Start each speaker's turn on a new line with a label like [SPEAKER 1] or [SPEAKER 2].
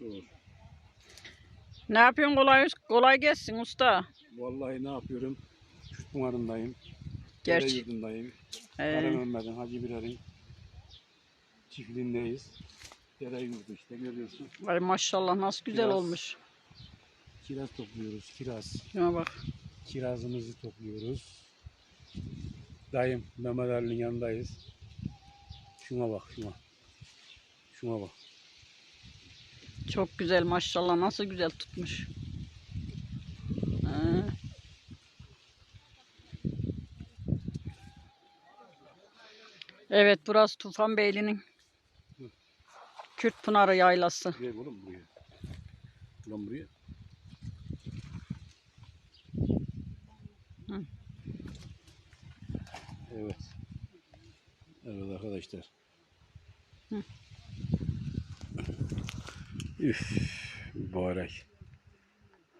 [SPEAKER 1] zor.
[SPEAKER 2] Ne yapıyorsun kolay kolay gelsin usta.
[SPEAKER 1] Vallahi ne yapıyorum? Kürt Pınarı'ndayım.
[SPEAKER 2] Gerçi.
[SPEAKER 1] Yurdundayım.
[SPEAKER 2] Ee,
[SPEAKER 1] Mehmet'in Hacı Birer'in çiftliğindeyiz. Dere yurdu işte görüyorsun.
[SPEAKER 2] ay maşallah nasıl güzel
[SPEAKER 1] Biraz-
[SPEAKER 2] olmuş.
[SPEAKER 1] Kiraz topluyoruz, kiraz.
[SPEAKER 2] Şuna bak.
[SPEAKER 1] Kirazımızı topluyoruz. Dayım Mehmet Ali'nin yanındayız. Şuna bak şuna. Şuna bak.
[SPEAKER 2] Çok güzel maşallah nasıl güzel tutmuş. Ee. Evet burası Tufan Beyli'nin Kürt Pınarı yaylası.
[SPEAKER 1] Gel oğlum buraya. Ulan buraya.
[SPEAKER 2] Hı.
[SPEAKER 1] Evet. Evet arkadaşlar.
[SPEAKER 2] Hı.
[SPEAKER 1] Uf, bora.